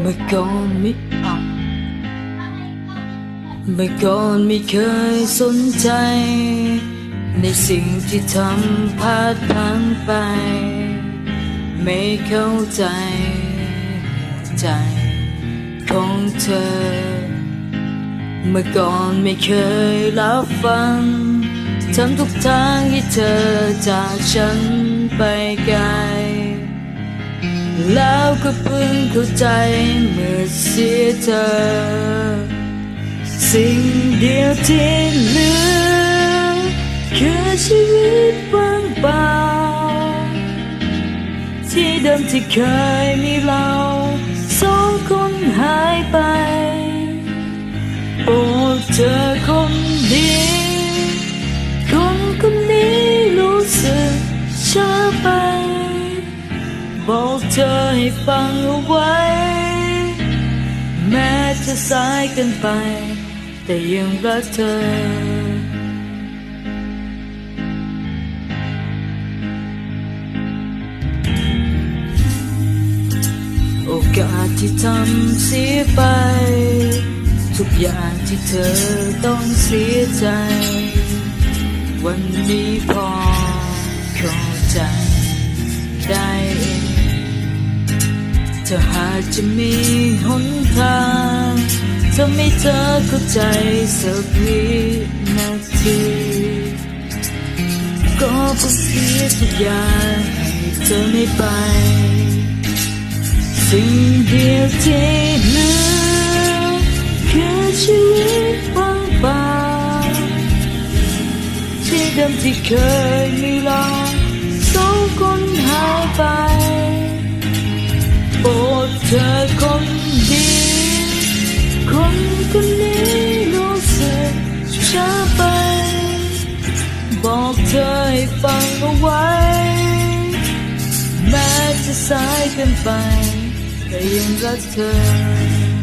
เมื่อก่อนไม่เมื่อก่อนไม่เคยสนใจ ในสิ่งที่ทำพลาดพังไป ไม่เข้าใจ ใจของเธอ เมื่อก่อนไม่เคยรับฟัง ทำทุกทางให้เธอจากฉันไปไกล แล้วก็เพิ่งเข้าใจเมื่อเสียเธอ สิ่งเดียวที่เหลือคือชีวิตว่างเปล่า ที่เดิมที่เคยมีเราสองคนหายไปโปรดเธอคนดีคน เธอให้ฟังเอาไว้ แม้จะสายเกินไป แต่ยังรักเธอ โอกาสที่ทำเสียไป ทุกอย่างที่เธอต้องเสียใจ วันนี้พอเข้าใจได้ ถ้าหากจะมีหนทางทำให้เธอเข้าใจสักวินาทีก็จะเสียทุกอย่างให้เธอไม่ไป สิ่งเดียวที่เหลือคือชีวิตว่างเปล่าที่เดิมที่เคยมีเราสองคนหายไป อกเธอให้ฟังเอาไว้ แม้จะสายเกินไป แต่ยังรักเธอ